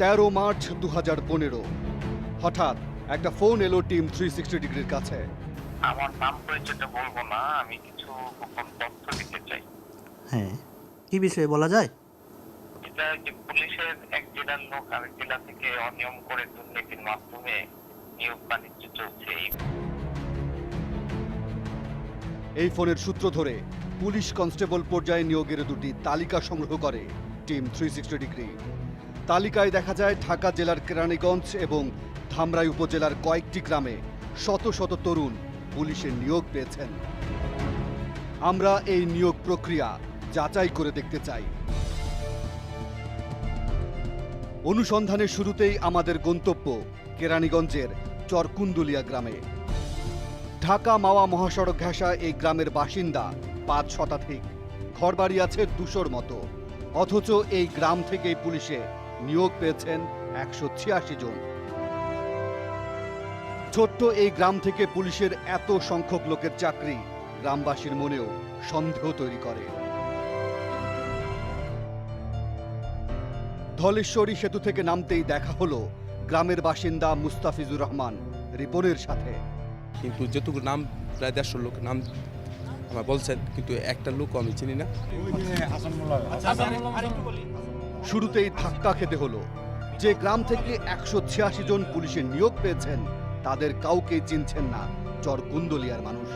তেরো মার্চ দু হাজার পনেরো। হঠাৎ একটা ফোন এলো টিম থ্রি সিক্সটি ডিগ্রির কাছে। আমার নাম পরিচয়টা বলব না আমি কিছু গোপন তথ্য দিতে চাই। হ্যাঁ কি বিষয়ে বলা যায়? এটা যে পুলিশের এক জেলার লোক আরেক জেলা থেকে অনিয়ম করে দুর্নীতির মাধ্যমে নিয়োগ বাণিজ্য চলছে। এই এই ফোনের সূত্র ধরে পুলিশ কনস্টেবল পর্যায়ে নিয়োগের দুটি তালিকা সংগ্রহ করে টিম থ্রি সিক্সটি ডিগ্রি। তালিকায় দেখা যায় ঢাকা জেলার কেরানীগঞ্জ এবং ধামরাই উপজেলার কয়েকটি গ্রামে শত শত তরুণ পুলিশের নিয়োগ পেয়েছেন। আমরা এই নিয়োগ প্রক্রিয়া যাচাই করে দেখতে চাই। অনুসন্ধানের শুরুতেই আমাদের গন্তব্য কেরানীগঞ্জের চরকুন্দুলিয়া গ্রামে। ঢাকা মাওয়া মহাসড়ক ঘেঁষা এই গ্রামের বাসিন্দা পাঁচ শতাধিক। ঘরবাড়ি আছে দুশোর মতো। অথচ এই গ্রাম থেকেই পুলিশে নিয়োগ পেয়েছেন একশো ছিয়াশি জন। ছোট্ট এই গ্রাম থেকে পুলিশের এত সংখ্যক লোকের চাকরি গ্রামবাসীর মনেও সন্দেহ তৈরি করে। ধলেশ্বরী সেতু থেকে নামতেই দেখা হলো গ্রামের বাসিন্দা মুস্তাফিজুর রহমান রিপনের সাথে। কিন্তু যেটুকু নাম প্রায় দেড়শো লোক নাম আমার বলছেন কিন্তু একটা লোক আমি চিনি না। শুরুতেই ধাক্কা খেতে হলো। যে গ্রাম থেকে একশো ছিয়াশি জন পুলিশের নিয়োগ পেয়েছেন তাদের কাউকে চিনছেন না। চর কুন্দলিয়ার মানুষ।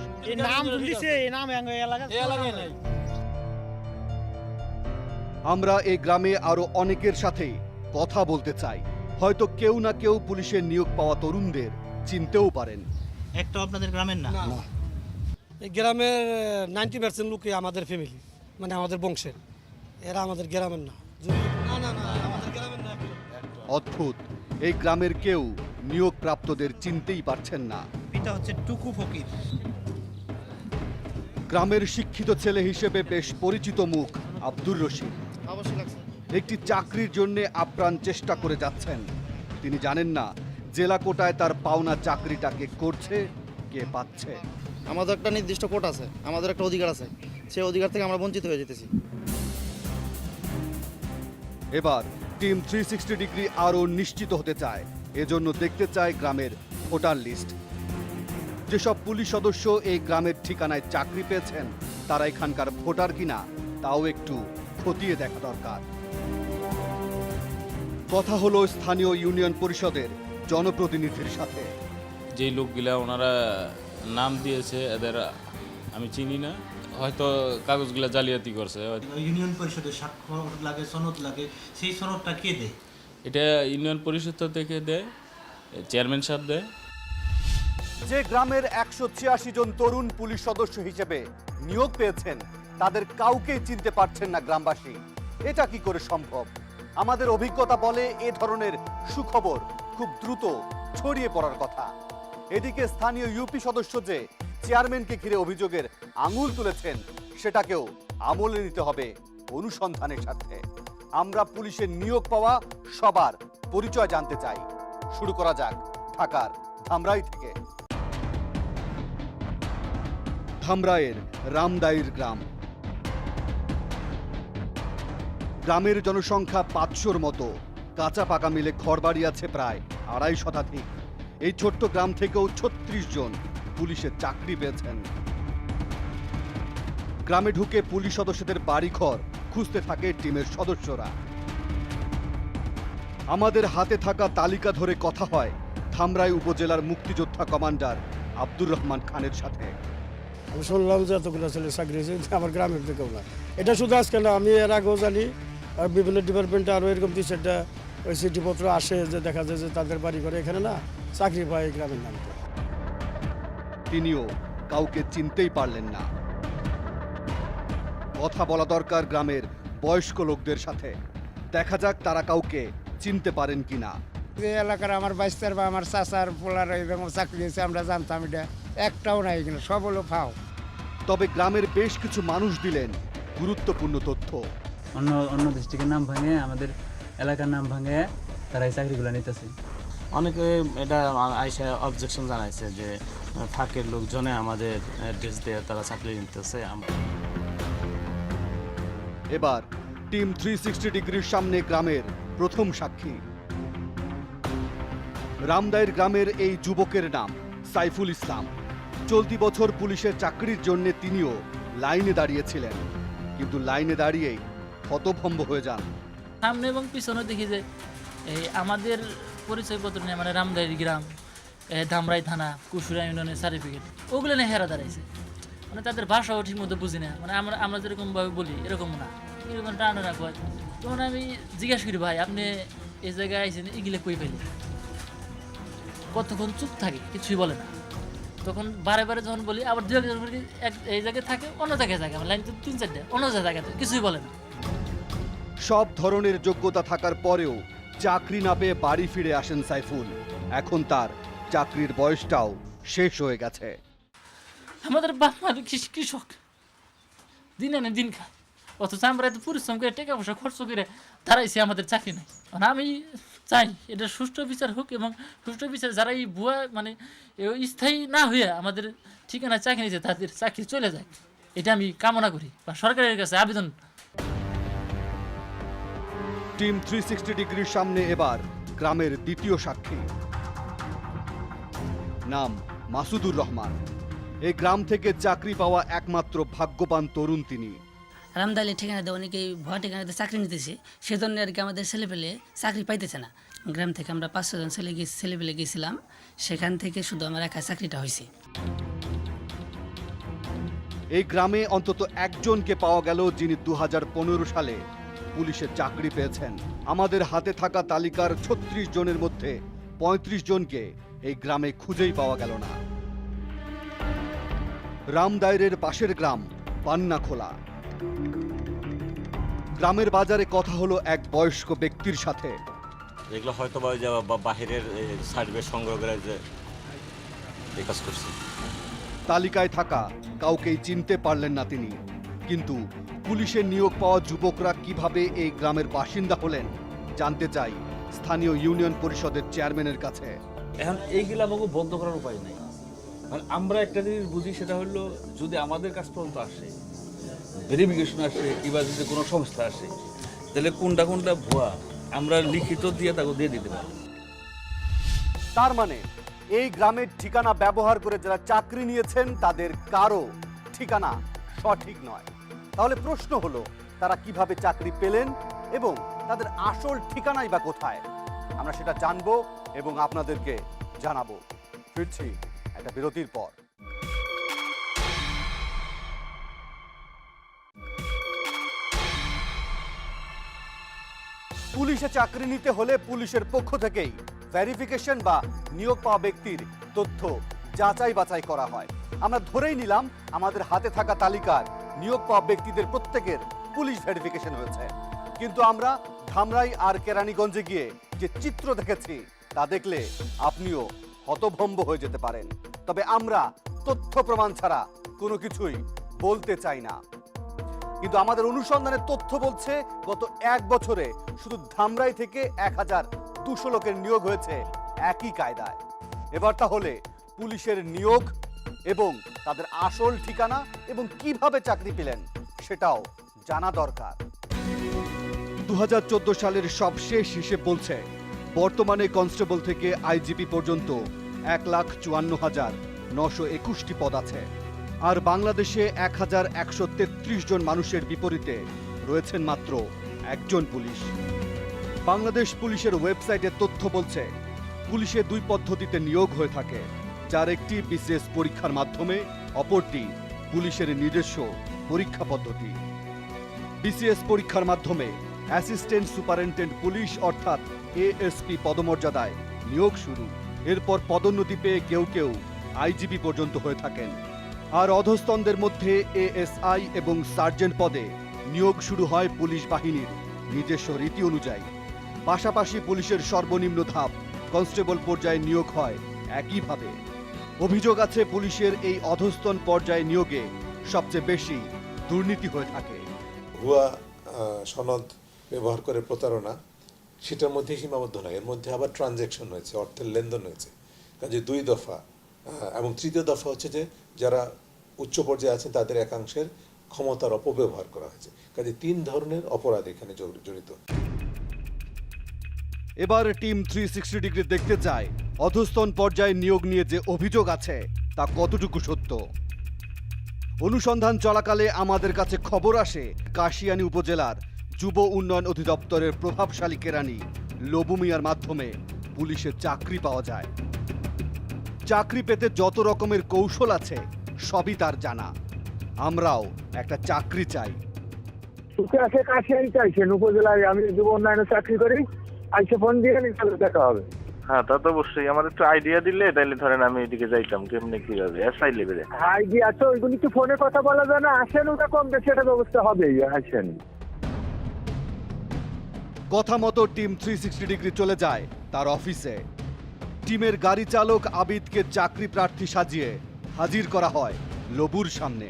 আমরা এই গ্রামে আরও অনেকের সাথে কথা বলতে চাই। হয়তো কেউ না কেউ পুলিশের নিয়োগ পাওয়া তরুণদের চিনতেও পারেন। একটা আপনাদের গ্রামের না? এই গ্রামের নাইনটি পার্সেন্ট লোকই আমাদের ফ্যামিলি মানে আমাদের বংশের। এরা আমাদের গ্রামের না। অদ্ভুত। এই গ্রামের কেউ নিয়োগ প্রাপ্তদের চিনতেই পারছেন না। পিতা হচ্ছে টুকু ফকির। গ্রামের শিক্ষিত ছেলে হিসেবে বেশ পরিচিত মুখ আব্দুর রশিদ। একটি চাকরির জন্য আপ্রাণ চেষ্টা করে যাচ্ছেন। তিনি জানেন না জেলা কোটায় তার পাওনা চাকরিটাকে করছে কে পাচ্ছে। আমাদের একটা নির্দিষ্ট কোট আছে আমাদের একটা অধিকার আছে। সেই অধিকার থেকে আমরা বঞ্চিত হয়ে যেতেছি। এবার টিম থ্রি সিক্সটি ডিগ্রি আরও নিশ্চিত হতে চায়। এজন্য দেখতে চায় গ্রামের ভোটার লিস্ট। যেসব পুলিশ সদস্য এই গ্রামের ঠিকানায় চাকরি পেয়েছেন, তারা এখানকার ভোটার কিনা, তাও একটু খতিয়ে দেখা দরকার। কথা হলো স্থানীয় ইউনিয়ন পরিষদের জনপ্রতিনিধির সাথে। যেই লোকগুলা ওনারা নাম দিয়েছে, এদের আমি চিনি না। হয়তো কাগজগুলা জালিয়াতি করছে। ইউনিয়ন পরিষদের স্বাক্ষর লাগে সনদ লাগে সেই সনদটা কে দেয়? এটা ইউনিয়ন পরিষদ থেকে দেয় চেয়ারম্যান সাহেব দেয়। যে গ্রামের একশো ছিয়াশি জন তরুণ পুলিশ সদস্য হিসেবে নিয়োগ পেয়েছেন তাদের কাউকেই চিনতে পারছেন না গ্রামবাসী। এটা কি করে সম্ভব? আমাদের অভিজ্ঞতা বলে এ ধরনের সুখবর খুব দ্রুত ছড়িয়ে পড়ার কথা। এদিকে স্থানীয় ইউপি সদস্য যে চেয়ারম্যানকে ঘিরে অভিযোগের আঙুল তুলেছেন, সেটাকেও আমলে নিতে হবে অনুসন্ধানের সাথে আমরা পুলিশের নিয়োগ পাওয়া সবার পরিচয় জানতে চাই। শুরু করা যাক ঢাকার ধামরাই থেকে। ধামরাইয়ের রামদাইর গ্রাম। গ্রামের জনসংখ্যা পাঁচশোর মতো। কাঁচা পাকা মিলে ঘরবাড়ি আছে প্রায় আড়াই শতাধিক। এই ছোট্ট গ্রাম থেকেও ছত্রিশ জন পুলিশের চাকরি পেয়েছেন। গ্রামে ঢুকে পুলিশ সদস্যদের বাড়িঘর খুঁজতে থাকে টিমের সদস্যরা। আমাদের হাতে থাকা তালিকা ধরে কথা হয় ধামরাই উপজেলার মুক্তিযোদ্ধা কমান্ডার আব্দুর রহমান খানের সাথে। আমি শুনলাম যে এতগুলো ছেলে চাকরি আমার গ্রামের দিকেও না এটা শুধু আজকে না, আমি এর আগেও জানি, আর বিভিন্ন ডিপার্টমেন্টে আরও এরকম দুই চারটা ওই চিঠিপত্র আসে যে দেখা যায় যে তাদের বাড়ি ঘরে এখানে না, চাকরি পায় গ্রামের নাম তিনিও কাউকে চিনতেই পারলেন না। কথা বলা দরকার গ্রামের বয়স্ক লোকদের সাথে। দেখা যাক তারা কাউকে চিনতে পারেন কিনা। যে এলাকার আমার বাইস্তার বা আমার চাচার পোলার এরকম চাকরি হয়েছে আমরা জানতাম এটা। একটাও নাই এখানে সব হলো ফাও। তবে গ্রামের বেশ কিছু মানুষ দিলেন গুরুত্বপূর্ণ তথ্য। অন্য অন্য ডিস্ট্রিক্টের নাম ভাঙে আমাদের এলাকার নাম ভাঙে তারা এই চাকরিগুলো নিতেছে। অনেকে এটা আইসা অবজেকশন জানাইছে যে ফাঁকের লোকজনে আমাদের ড্রেস দিয়ে তারা চাকরি নিতেছে এবার টিম থ্রি সিক্সটি ডিগ্রির সামনে গ্রামের প্রথম সাক্ষী। রামদাইর গ্রামের এই যুবকের নাম সাইফুল ইসলাম। চলতি বছর পুলিশের চাকরির জন্য তিনিও লাইনে দাঁড়িয়েছিলেন। কিন্তু লাইনে দাঁড়িয়েই হতভম্ব হয়ে যান। সামনে এবং পিছনে দেখি যে এই আমাদের পরিচয়পত্র নিয়ে মানে রামদারি গ্রাম ধামরাই থানা কুসুরা ইউনিয়নের সার্টিফিকেট ওগুলো নিয়ে হেরা দাঁড়াইছে। মানে তাদের ভাষাও ঠিক মতো বুঝি না। মানে আমরা আমরা যেরকমভাবে বলি এরকম না। এরকম টানা না কয়। তখন আমি জিজ্ঞাসা করি, ভাই, আপনি এই জায়গায় আইসেন এগুলো কই পেলেন কতক্ষণ চুপ থাকে, কিছুই বলে না। তখন বারে বারে যখন বলি, আবার দু একজন এক, এই জায়গায় থাকে, অন্য জায়গায় থাকে লাইন তিন চারটে, অন্য জায়গায় কিছুই বলে না। সব ধরনের যোগ্যতা থাকার পরেও চাকরি না পেয়ে বাড়ি ফিরে আসেন সাইফুল। এখন তার চাকরির বয়সটাও শেষ হয়ে গেছে। আমাদের বাপ মা কৃষি কৃষক। দিন আনে দিন খায়। অথচ আমরা এত পরিশ্রম করে টাকা পয়সা খরচ করে দাঁড়াইছি আমাদের চাকরি নাই। মানে আমি চাই এটা সুষ্ঠু বিচার হোক এবং সুষ্ঠু বিচার যারা এই ভুয়া মানে স্থায়ী না হয়ে আমাদের ঠিকানা চাকরি নিয়েছে তাদের চাকরি চলে যায় এটা আমি কামনা করি বা সরকারের কাছে আবেদন। টিম থ্রি সিক্সটি ডিগ্রির সামনে এবার গ্রামের দ্বিতীয় সাক্ষী। নাম মাসুদুর রহমান। এই গ্রাম থেকে চাকরি পাওয়া একমাত্র ভাগ্যবান তরুণ তিনি। রামদালি ঠিকানাতে অনেকেই ভয় ঠিকানাতে চাকরি নিতেছে। সেজন্য আর কি আমাদের ছেলেপেলে চাকরি পাইতেছে না। গ্রাম থেকে আমরা পাঁচশো জন ছেলে গিয়ে ছেলেপেলে গেছিলাম। সেখান থেকে শুধু আমার একা চাকরিটা হয়েছে এই গ্রামে অন্তত একজনকে পাওয়া গেল যিনি দু হাজার পনেরো সালে পুলিশের চাকরি পেয়েছেন। আমাদের হাতে থাকা তালিকার ছত্রিশ জনের মধ্যে ৩৫ জনকে এই গ্রামে খুঁজেই পাওয়া গেল না। রামদায়রের পাশের গ্রাম পান্নাখোলা। গ্রামের বাজারে কথা হলো এক বয়স্ক ব্যক্তির সাথে। এগুলো হয়তো বা বাহিরের সার্টিফিকেট সংগ্রহ করে যে কাজ করছে। তালিকায় থাকা কাউকেই চিনতে পারলেন না তিনি। কিন্তু পুলিশের নিয়োগ পাওয়া যুবকরা কীভাবে এই গ্রামের বাসিন্দা হলেন জানতে চাই স্থানীয় ইউনিয়ন পরিষদের চেয়ারম্যানের কাছে। এখন এইগুলো আমাকে বন্ধ করার উপায় নেই। মানে আমরা একটা জিনিস বুঝি, সেটা হলো যদি আমাদের কাছ পর্যন্ত আসে ভেরিফিকেশন আসে, কিংবা যদি কোনো সংস্থা আসে, তাহলে কোনটা কোনটা ভুয়া, আমরা লিখিত দিয়ে তাকে দিয়ে দিতে পারি। তার মানে এই গ্রামের ঠিকানা ব্যবহার করে যারা চাকরি নিয়েছেন, তাদের কারও ঠিকানা সঠিক নয়। তাহলে প্রশ্ন হলো, তারা কীভাবে চাকরি পেলেন এবং তাদের আসল ঠিকানাই বা কোথায়? আমরা সেটা জানব। এবং আপনাদেরকে জানাব, ফিরছি একটা বিরতির পর। পুলিশে চাকরি নিতে হলে পুলিশের পক্ষ থেকেই ভেরিফিকেশন বা নিয়োগ পাওয়া ব্যক্তির তথ্য যাচাই বাছাই করা হয়। আমরা ধরেই নিলাম, আমাদের হাতে থাকা তালিকার নিয়োগ পাওয়া ব্যক্তিদের প্রত্যেকের পুলিশ ভেরিফিকেশন হয়েছে। কিন্তু আমরা ধামরাই আর কেরানীগঞ্জে গিয়ে যে চিত্র দেখেছি তা দেখলে আপনিও হতভম্ব হয়ে যেতে পারেন। তবে আমরা তথ্য প্রমাণ ছাড়া কোনো কিছুই বলতে চাই না। কিন্তু আমাদের অনুসন্ধানের তথ্য বলছে, গত এক বছরে শুধু ধামরাই থেকে এক হাজার দুশো লোকের নিয়োগ হয়েছে একই কায়দায়। এবার তাহলে পুলিশের নিয়োগ এবং তাদের আসল ঠিকানা এবং কীভাবে চাকরি পেলেন সেটাও জানা দরকার। দু হাজার চোদ্দ সালের সবশেষ হিসেব বলছে বর্তমানে কনস্টেবল থেকে আইজিপি পর্যন্ত এক লাখ চুয়ান্ন হাজার নশো একুশটি পদ আছে। আর বাংলাদেশে এক হাজার একশো তেত্রিশ জন মানুষের বিপরীতে রয়েছেন মাত্র একজন পুলিশ। বাংলাদেশ পুলিশের ওয়েবসাইটে তথ্য বলছে, পুলিশে দুই পদ্ধতিতে নিয়োগ হয়ে থাকে, যার একটি বিশেষ পরীক্ষার মাধ্যমে, অপরটি পুলিশের নিজস্ব পরীক্ষা পদ্ধতি। বিসিএস পরীক্ষার মাধ্যমে অ্যাসিস্ট্যান্ট সুপারিনটেন্ডেন্ট পুলিশ অর্থাৎ এএসপি পদমর্যাদায় নিয়োগ শুরু। এরপর পদোন্নতি পেয়ে কেউ কেউ আইজিপি পর্যন্ত হয়ে থাকেন। আর অধস্তনদের মধ্যে এএসআই এবং সার্জেন্ট পদে নিয়োগ শুরু হয় পুলিশ বাহিনীর নিজস্ব রীতি অনুযায়ী। পাশাপাশি পুলিশের সর্বনিম্ন ধাপ কনস্টেবল পর্যায়ে নিয়োগ হয় একইভাবে। অভিযোগ আছে পুলিশের এই অধস্তন পর্যায়ে নিয়োগে সবচেয়ে বেশি দুর্নীতি হয়ে থাকে। ভুয়া সনদ ব্যবহার করে প্রতারণা, সেটার মধ্যে সীমাবদ্ধ নয়। এর মধ্যে আবার ট্রানজ্যাকশন হয়েছে অর্থের লেনদেন হয়েছে কাজে দুই দফা এবং তৃতীয় দফা হচ্ছে যে যারা উচ্চ পর্যায়ে আছেন, তাদের একাংশের ক্ষমতার অপব্যবহার করা হয়েছে। কাজে তিন ধরনের অপরাধ এখানে জড়িত। এবার টিম থ্রি সিক্সটি ডিগ্রি দেখতে চায়, অধস্তন পর্যায়ে নিয়োগ নিয়ে যে অভিযোগ আছে, তা কতটুকু সত্য? অনুসন্ধান চলাকালে আমাদের কাছে খবর আসে কাশিয়ানী উপজেলার যুব উন্নয়ন অধিদপ্তরের প্রভাবশালী কেরানি লবু মিয়ার মাধ্যমে পুলিশের চাকরি পাওয়া যায়। চাকরি পেতে যত রকমের কৌশল আছে সবই তার জানা। আমরাও একটা চাকরি চাই। কাশিয়ারি চাইছেন উপজেলায় আমি যুব উন্নয়নে চাকরি করি আইসে ফোন দিয়ে নিয়ে দেখা হবে। হ্যাঁ তা তো অবশ্যই। আমার একটু আইডিয়া দিলে তাহলে ধরেন আমি এদিকে যাইতাম কেমনে কীভাবে এসআই লেভেলে আইডি আছে ওইগুলি তো ফোনে কথা বলা যায় না আসেন ওটা কম বেশি একটা ব্যবস্থা হবেই আসেন। কথা মতো টিম থ্রি সিক্সটি ডিগ্রি চলে যায় তার অফিসে। টিমের গাড়ি চালক আবিদকে চাকরি প্রার্থী সাজিয়ে হাজির করা হয় লবুর সামনে।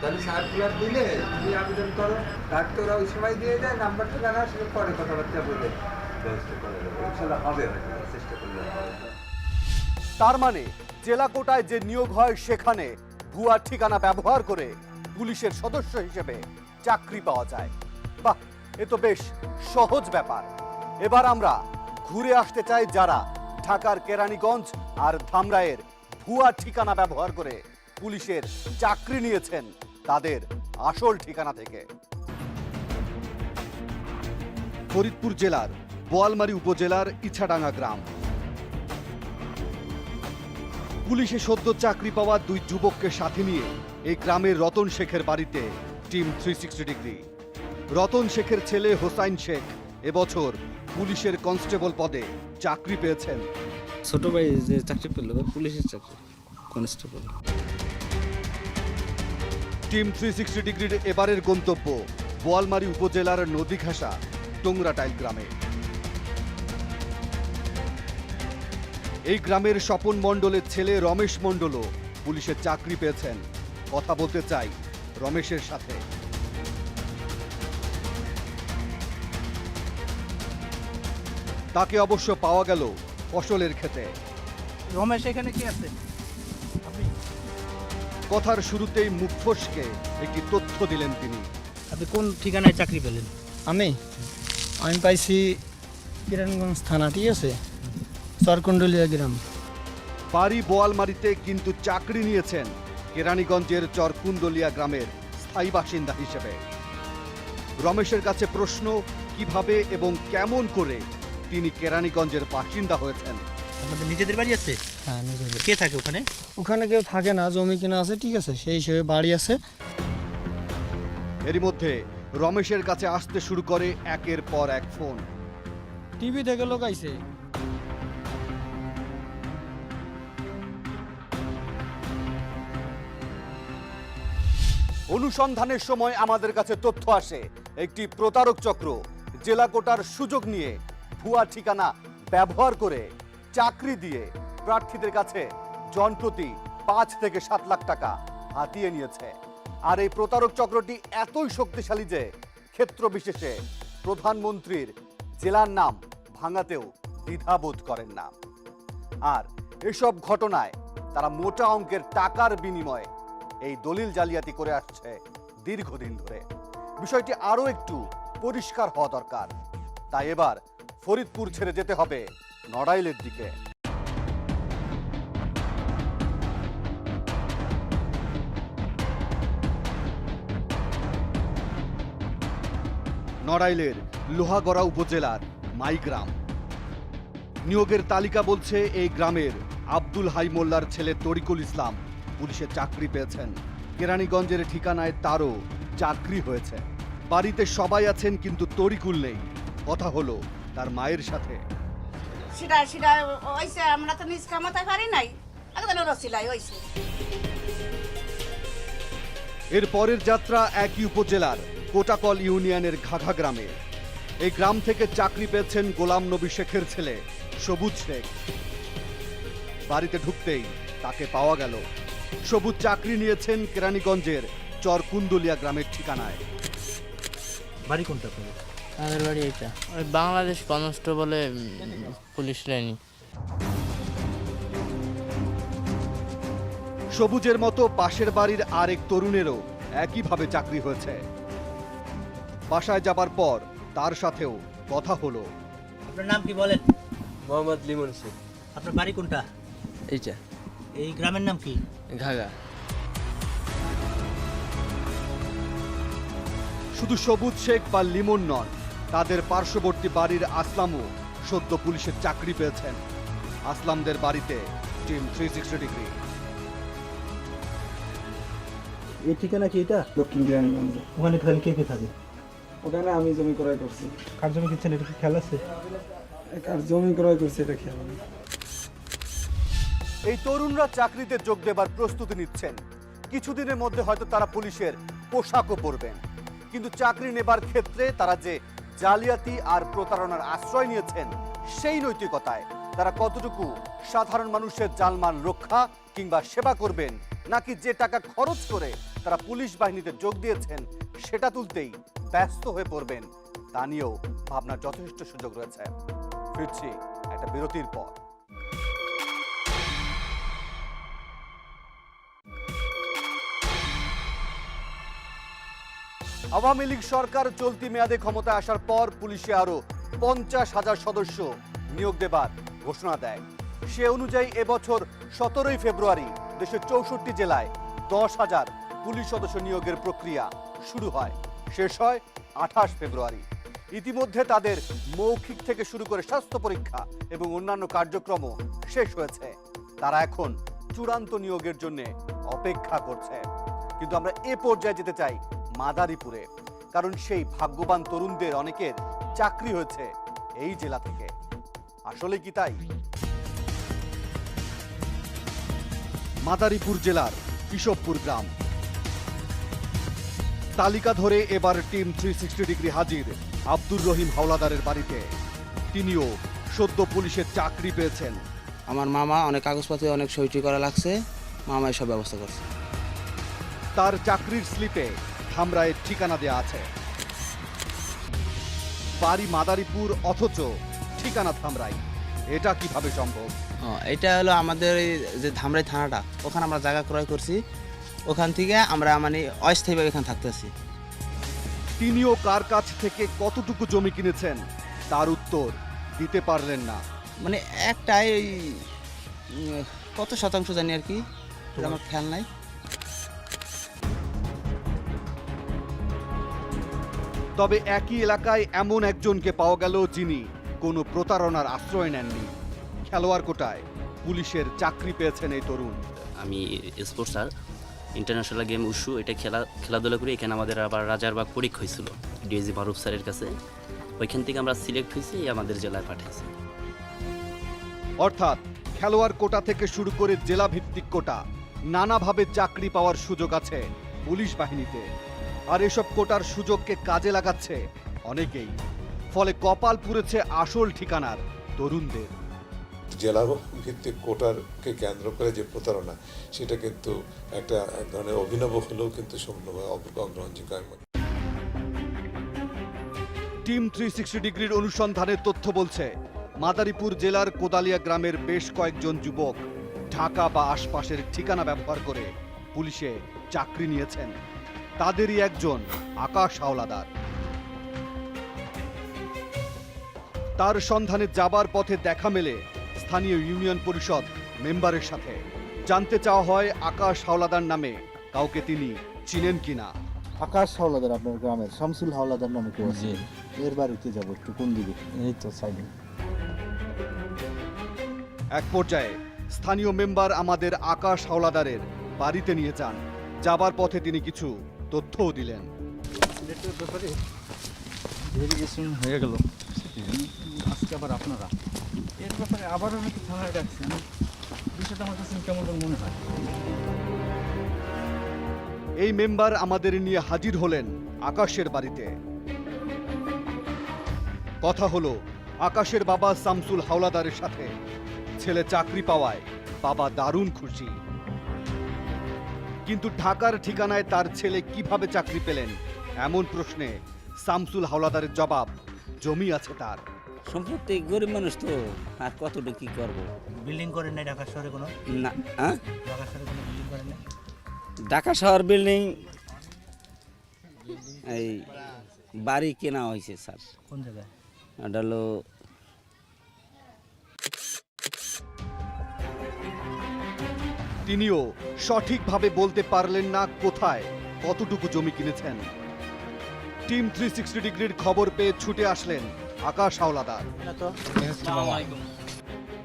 তাহলে সার্কুলার দিলে তুমি আবেদন করো তাকে ওরা ওই সময় দিয়ে নাম্বারটা জানা সেটা পরে কথাবার্তা বলে তার মানে জেলা কোটায় যে নিয়োগ হয় সেখানে ভুয়া ঠিকানা ব্যবহার করে পুলিশের সদস্য হিসেবে চাকরি পাওয়া যায়। বাহ, এ তো বেশ সহজ ব্যাপার। এবার আমরা ঘুরে আসতে চাই যারা ঢাকার কেরানীগঞ্জ আর ধামরায়ের ভুয়া ঠিকানা ব্যবহার করে পুলিশের চাকরি নিয়েছেন তাদের আসল ঠিকানা থেকে। ফরিদপুর জেলার বোয়ালমারী উপজেলার ইছাডাঙ্গা গ্রাম। পুলিশে সদ্য চাকরি পাওয়া দুই যুবককে সাথে নিয়ে এই গ্রামের রতন শেখের বাড়িতে টিম থ্রি ডিগ্রি। রতন শেখের ছেলে হোসাইন শেখ এবছর পুলিশের কনস্টেবল পদে চাকরি পেয়েছেন। ছোট ভাই যে চাকরি পেল পুলিশের চাকরি কনস্টেবল। টিম থ্রি সিক্সটি ডিগ্রির এবারের গন্তব্য বোয়ালমারী উপজেলার নদীঘাসা টোংরাটাইল গ্রামে। এই গ্রামের স্বপন মণ্ডলের ছেলে রমেশ মণ্ডলও পুলিশের চাকরি পেয়েছেন। কথা বলতে চাই রমেশের সাথে। তাকে অবশ্য পাওয়া গেল ফসলের ক্ষেতে রমেশ এখানে কি আছে? কথার শুরুতেই মুখ ফসকে একটি তথ্য দিলেন তিনি। আপনি কোন ঠিকানায় চাকরি পেলেন? আমি? আমি পাইছি কিরণগঞ্জ থানা ঠিক আছে? চরকুণ্ডলিয়া গ্রাম। বাড়ি বোয়ালমারিতে কিন্তু চাকরি নিয়েছেন কেরানীগঞ্জের চরকুন্দলিয়া গ্রামের স্থায়ী বাসিন্দা হিসেবে। রমেশের কাছে প্রশ্ন কীভাবে এবং কেমন করে তিনি কেরানীগঞ্জের বাসিন্দা হয়েছেন? আপনাদের নিজেদের বাড়ি আছে? হ্যাঁ নিজেদের কে থাকে ওখানে? ওখানে কেউ থাকে না জমি কিনা আছে ঠিক আছে সেই হিসেবে বাড়ি আছে। এরই মধ্যে রমেশের কাছে আসতে শুরু করে একের পর এক ফোন। টিভি থেকে লোক আইছে। অনুসন্ধানের সময় আমাদের কাছে তথ্য আসে। একটি প্রতারক চক্র জেলা কোটার সুযোগ নিয়ে ভুয়া ঠিকানা ব্যবহার করে চাকরি দিয়ে প্রার্থীদের কাছে জনপ্রতি পাঁচ থেকে সাত লাখ টাকা হাতিয়ে নিয়েছে। আর এই প্রতারক চক্রটি এতই শক্তিশালী যে ক্ষেত্র বিশেষে প্রধানমন্ত্রীর জেলার নাম ভাঙাতেও দ্বিধাবোধ করেন না। আর এসব ঘটনায় তারা মোটা অঙ্কের টাকার বিনিময়ে এই দলিল জালিয়াতি করে আসছে দীর্ঘদিন ধরে। বিষয়টি আরও একটু পরিষ্কার হওয়া দরকার। তাই এবার ফরিদপুর ছেড়ে যেতে হবে নড়াইলের দিকে। নড়াইলের লোহাগড়া উপজেলার মাইগ্রাম। নিয়োগের তালিকা বলছে এই গ্রামের আব্দুল হাই মোল্লার ছেলে তরিকুল ইসলাম। পুলিশে চাকরি পেয়েছেন। কেরানীগঞ্জের ঠিকানায় তারও চাকরি হয়েছে। বাড়িতে সবাই আছেন কিন্তু তরিকুল নেই। কথা হলো তার মায়ের সাথে। সেটা সেটা হয়েছে আমরা তো নিজ কামাতে পারি নাই। রসিলাই হয়েছে এর পরের যাত্রা একই উপজেলার কোটাকল ইউনিয়নের ঘাঘা গ্রামে। এই গ্রাম থেকে চাকরি পেয়েছেন গোলাম নবী শেখের ছেলে সবুজ শেখ। বাড়িতে ঢুকতেই তাকে পাওয়া গেল সবুজ চাকরি নিয়েছেন কেরানীগঞ্জের চরকুন্দুলিয়া গ্রামের ঠিকানায়। বাড়ি কোনটা আপনাদের আমাদের বাড়ি এটা ওই বাংলাদেশ কনস্টেবলে পুলিশ লাইনি। সবুজের মতো পাশের বাড়ির আরেক তরুণেরও একইভাবে চাকরি হয়েছে। বাসায় যাবার পর তার সাথেও কথা হলো। আপনার নাম কি বলেন? মোহাম্মদ লিমন সিং আপনার বাড়ি কোনটা? এইটা। এই গ্রামের নাম কি? ঘাগা। শুধু সবুজ শেখ বা লিমন নন তাদের পার্শ্ববর্তী বাড়ির আসলামও সদ্য পুলিশের চাকরি পেয়েছেন। আসলামদের বাড়িতে টিম থ্রি সিক্সটি ডিগ্রি। এই ঠিকানা কি এটা? দক্ষিণ গ্রামগঞ্জ ওখানে তাহলে কে কে থাকে? ওখানে আমি জমি ক্রয় করছি। কার জমি কিনছেন এটা কি খেয়াল আছে? কার জমি ক্রয় করছি এটা খেয়াল নেই। এই তরুণরা চাকরিতে যোগ দেবার প্রস্তুতি নিচ্ছেন। কিছুদিনের মধ্যে হয়তো তারা পুলিশের পোশাকও পরবেন। কিন্তু চাকরি নেবার ক্ষেত্রে তারা যে জালিয়াতি আর প্রতারণার আশ্রয় নিয়েছেন, সেই নৈতিকতায় তারা কতটুকু সাধারণ মানুষের জালমান রক্ষা কিংবা সেবা করবেন, নাকি যে টাকা খরচ করে তারা পুলিশ বাহিনীতে যোগ দিয়েছেন, সেটা তুলতেই ব্যস্ত হয়ে পড়বেন, তা নিয়েও ভাবনার যথেষ্ট সুযোগ রয়েছে। ফিরছি একটা বিরতির পর। আওয়ামী লীগ সরকার চলতি মেয়াদে ক্ষমতায় আসার পর পুলিশে আরও পঞ্চাশ হাজার সদস্য নিয়োগ দেবার ঘোষণা দেয়। সে অনুযায়ী এবছর সতেরোই ফেব্রুয়ারি দেশের চৌষট্টি জেলায় দশ হাজার পুলিশ সদস্য নিয়োগের প্রক্রিয়া শুরু হয়। শেষ হয় আঠাশ ফেব্রুয়ারি। ইতিমধ্যে তাদের মৌখিক থেকে শুরু করে স্বাস্থ্য পরীক্ষা এবং অন্যান্য কার্যক্রমও শেষ হয়েছে। তারা এখন চূড়ান্ত নিয়োগের জন্য অপেক্ষা করছে। কিন্তু আমরা এ পর্যায়ে যেতে চাই মাদারীপুরে কারণ সেই ভাগ্যবান তরুণদের অনেকের চাকরি হয়েছে এই জেলা থেকে। আসলে কি তাই? মাদারীপুর জেলার কিশবপুর গ্রাম। তালিকা ধরে এবার টিম থ্রি সিক্সটি ডিগ্রি হাজির আব্দুর রহিম হাওলাদারের বাড়িতে। তিনিও সদ্য পুলিশের চাকরি পেয়েছেন। আমার মামা অনেক কাগজপত্রে অনেক সইটি করা লাগছে। মামা এসব ব্যবস্থা করছে। তার চাকরির স্লিপে ধামরায়ের ঠিকানা দেয়া আছে। বাড়ি মাদারীপুর অথচ ঠিকানা ধামরাই। এটা কীভাবে সম্ভব? এটা হলো আমাদের এই যে ধামরাই থানাটা ওখানে আমরা জায়গা ক্রয় করছি। ওখান থেকে আমরা মানে অস্থায়ীভাবে এখানে থাকতেছি তিনিও কার কাছ থেকে কতটুকু জমি কিনেছেন? তার উত্তর দিতে পারলেন না। মানে একটাই কত শতাংশ জানি আর কি আমার খেয়াল নাই। তবে একই এলাকায় এমন একজনকে পাওয়া গেল যিনি কোনো প্রতারণার আশ্রয় নেননি। খেলোয়াড় কোটায় পুলিশের চাকরি পেয়েছেন এই তরুণ। আমি স্পোর্টসার ইন্টারন্যাশনাল গেম উশু এটা খেলা খেলাধুলা করি এখানে আমাদের আবার রাজারবাগ পরীক্ষা হয়েছিল ডিএজি মারুফ স্যারের কাছে। ওইখান থেকে আমরা সিলেক্ট হয়েছি আমাদের জেলায় পাঠিয়েছি। অর্থাৎ খেলোয়াড় কোটা থেকে শুরু করে জেলা ভিত্তিক কোটা নানাভাবে চাকরি পাওয়ার সুযোগ আছে পুলিশ বাহিনীতে। আর এসব কোটার সুযোগকে কাজে লাগাচ্ছে অনেকেই। ফলে কপাল পুড়েছে আসল ঠিকানার তরুণদের। জেলা ভিত্তিক কোটারকে কেন্দ্র করে যে প্রতারণা সেটা কিন্তু একটা এক ধরনের অভিনব হলেও কিন্তু সম্পূর্ণভাবে অগ্রহণযোগ্য। টিম থ্রি সিক্সটি ডিগ্রির অনুসন্ধানের তথ্য বলছে মাদারীপুর জেলার কোদালিয়া গ্রামের বেশ কয়েকজন যুবক ঢাকা বা আশপাশের ঠিকানা ব্যবহার করে পুলিশে চাকরি নিয়েছেন। তাদেরই একজন আকাশ হাওলাদার। তার সন্ধানে যাবার পথে দেখা মেলে স্থানীয় ইউনিয়ন পরিষদ মেম্বারের সাথে। জানতে চাওয়া হয় আকাশ হাওলাদার নামে কাউকে তিনি চিনেন কিনা। আকাশ হাওলাদার আপনার গ্রামের শামসুল হাওলাদার নামে কেউ আছে? এর বাড়িতে যাব একটু কোন দিকে? এই তো সাইডে। এক পর্যায়ে স্থানীয় মেম্বার আমাদের আকাশ হাওলাদারের বাড়িতে নিয়ে যান। যাবার পথে তিনি কিছু তথ্যও দিলেন। ব্যাপারে ভেরিফিকেশন হয়ে গেল। আজকে আবার আপনারা। এর ব্যাপারে আবারও নাকি থানায় ডাকছেন বিষয়টা আমার কাছে কেমন মনে হয়? এই মেম্বার আমাদের নিয়ে হাজির হলেন আকাশের বাড়িতে। কথা হলো আকাশের বাবা শামসুল হাওলাদারের সাথে। ছেলে চাকরি পাওয়ায় বাবা দারুণ খুশি। কিন্তু ঢাকার ঠিকানায় তার ছেলে কীভাবে চাকরি পেলেন? এমন প্রশ্নে শামসুল হাওলাদারের জবাব জমি আছে তার। সম্পত্তি গরিব মানুষ তো আর কতটুকু কি করব? বিল্ডিং করেন নাই ঢাকা শহরে কোনো? না হ্যাঁ ঢাকা শহরে কোনো বিল্ডিং করেন নাই? ঢাকা শহর বিল্ডিং এই বাড়ি কেনা হয়েছে স্যার। কোন জায়গায়? হলো তিনিও সঠিকভাবে বলতে পারলেন না কোথায় কতটুকু জমি কিনেছেন। টিম থ্রি সিক্সটি ডিগ্রির খবর পেয়ে ছুটে আসলেন আকাশ হাওলাদার।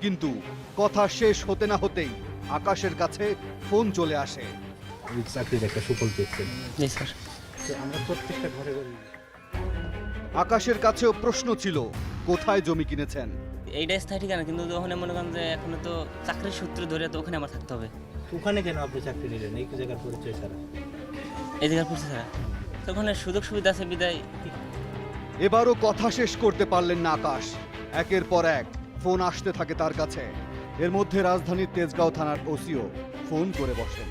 কিন্তু কথা শেষ হতে না হতেই আকাশের কাছে ফোন চলে আসে। চাকরির একটা সুফল পেয়েছেন জি স্যার। তো আমরা প্রত্যেকটা ঘরে ঘরে আকাশের কাছেও প্রশ্ন ছিল কোথায় জমি কিনেছেন? এইটা স্থায়ী ঠিকানা কিন্তু ওখানে মনে করেন যে এখন তো চাকরির সূত্র ধরে তো ওখানে আমার থাকতে হবে। ওখানে কেন আপনি চাকরি নিলেন? এই জায়গার পরিচয় ছাড়া। এই জায়গার পড়ছে স্যার তো ওখানে সুযোগ সুবিধা আছে বিদায়? এবারও কথা শেষ করতে পারলেন না আকাশ। একের পর এক ফোন আসতে থাকে তার কাছে। এর মধ্যে রাজধানীর তেজগাঁও থানার ওসিও ফোন করে বসেন।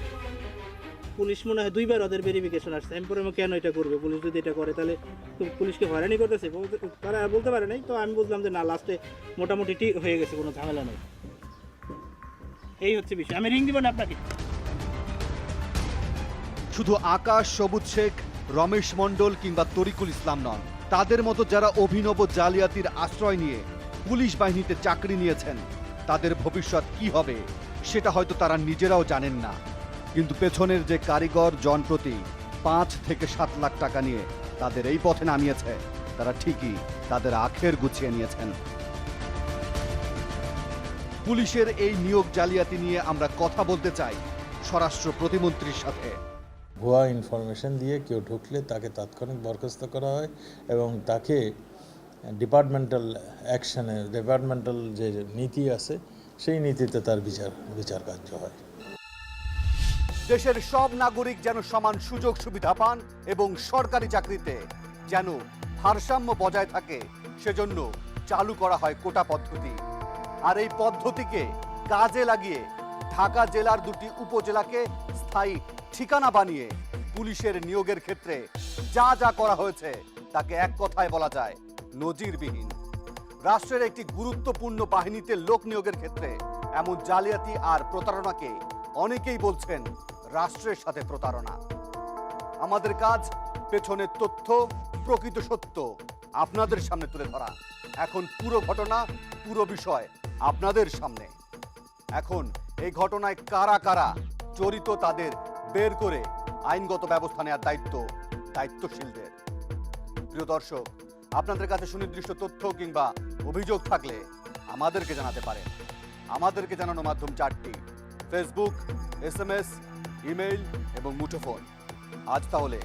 পুলিশ মনে হয় দুইবার ওদের ভেরিফিকেশন আসছে। আমি পরে কেন এটা করবে? পুলিশ যদি এটা করে তাহলে তো পুলিশকে হয়রানি করতেছে। তারা বলতে পারে নাই। তো আমি বুঝলাম যে না লাস্টে মোটামুটি ঠিক হয়ে গেছে কোনো ঝামেলা নেই। এই হচ্ছে বিষয়। আমি রিং দিব না আপনাকে। শুধু আকাশ, সবুজ শেখ, রমেশ মণ্ডল কিংবা তরিকুল ইসলাম নন, তাদের মতো যারা অভিনব জালিয়াতির আশ্রয় নিয়ে পুলিশ বাহিনীতে চাকরি নিয়েছেন, তাদের ভবিষ্যৎ কি হবে, সেটা হয়তো তারা নিজেরাও জানেন না। কিন্তু পেছনের যে কারিগর জনপ্রতি পাঁচ থেকে সাত লাখ টাকা নিয়ে তাদের এই পথে নামিয়েছে, তারা ঠিকই তাদের আখের গুছিয়ে নিয়েছেন। পুলিশের এই নিয়োগ জালিয়াতি নিয়ে আমরা কথা বলতে চাই স্বরাষ্ট্র প্রতিমন্ত্রীর সাথে। ভুয়া ইনফরমেশন দিয়ে কেউ ঢুকলে তাকে তাৎক্ষণিক বরখাস্ত করা হয় এবং তাকে ডিপার্টমেন্টাল অ্যাকশনে ডিপার্টমেন্টাল যে নীতি আছে সেই নীতিতে তার বিচার বিচার কার্য হয়। দেশের সব নাগরিক যেন সমান সুযোগ সুবিধা পান এবং সরকারি চাকরিতে যেন ভারসাম্য বজায় থাকে সেজন্য চালু করা হয় কোটা পদ্ধতি। আর এই পদ্ধতিকে কাজে লাগিয়ে ঢাকা জেলার দুটি উপজেলাকে স্থায়ী ঠিকানা বানিয়ে পুলিশের নিয়োগের ক্ষেত্রে যা যা করা হয়েছে তাকে এক কথায় বলা যায় নজিরবিহীন। রাষ্ট্রের একটি গুরুত্বপূর্ণ বাহিনীতে লোক নিয়োগের ক্ষেত্রে এমন জালিয়াতি আর প্রতারণাকে অনেকেই বলছেন রাষ্ট্রের সাথে প্রতারণা। আমাদের কাজ পেছনের তথ্য, প্রকৃত সত্য আপনাদের সামনে তুলে ধরা। এখন পুরো ঘটনা, পুরো বিষয় আপনাদের সামনে। এখন এই ঘটনায় কারা কারা জড়িত তাদের বের করে আইনগত ব্যবস্থা নেওয়ার দায়িত্ব দায়িত্বশীলদের। প্রিয় দর্শক, আপনাদের কাছে সুনির্দিষ্ট তথ্য কিংবা অভিযোগ থাকলে আমাদেরকে জানাতে পারেন। আমাদেরকে জানানোর মাধ্যম চারটি। Facebook S M S email এবং মুঠোফোন। আজ তাহলে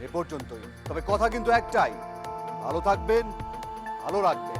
এ পর্যন্তই। তবে কথা কিন্তু একটাই। ভালো থাকবেন, ভালো রাখবেন।